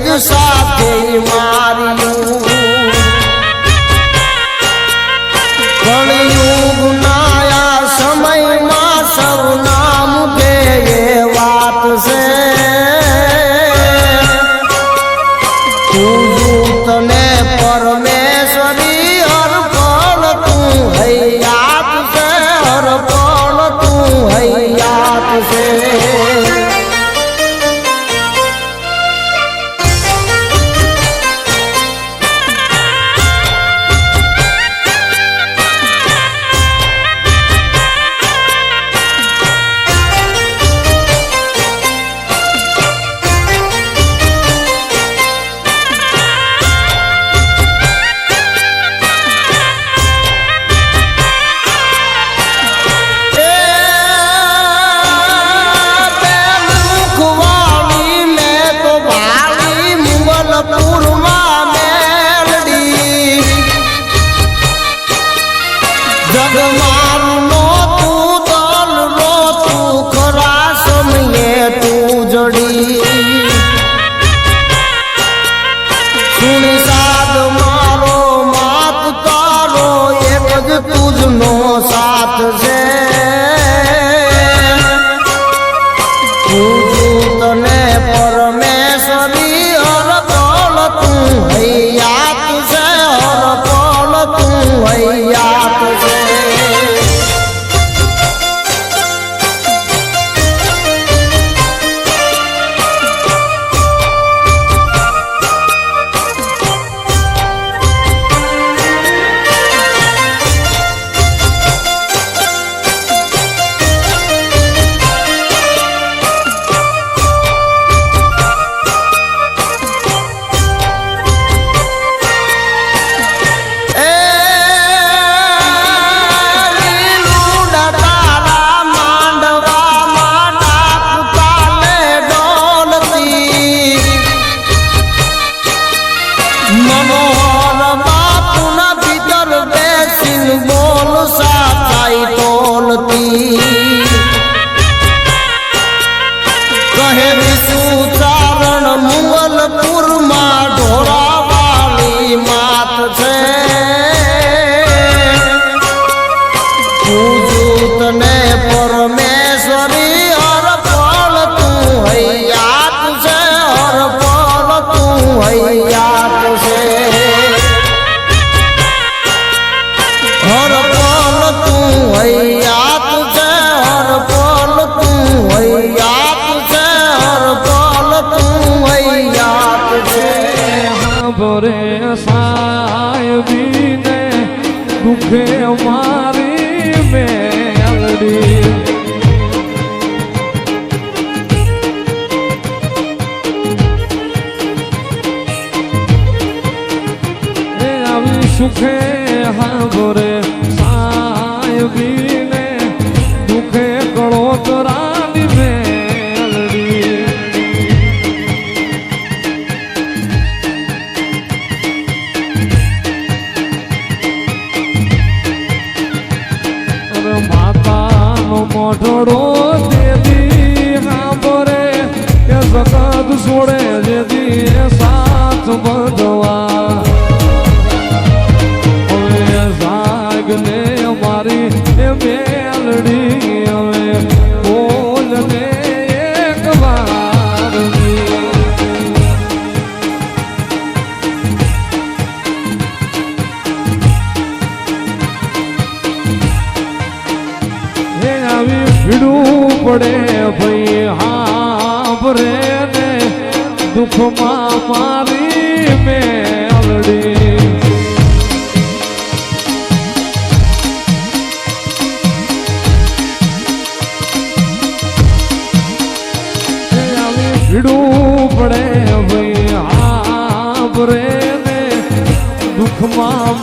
જગ સાથે માં. ભગત તુજનો સાથ છે. হইয়াত জর বল তু হইয়াত জর বল তু হইয়াত বরে সায়বিনে দুঃখে মারি মেলড়ি সুখে হ্যাঁ হাবরে મોઢડો દેદી હાંભરે એ જગત છોડે દેદી સાથ ભર ભીડું પડે ભાઈ હા ને દુઃખમાં મારી મેલડી ભીડું પડે ભાઈ હા ને દુઃખમાં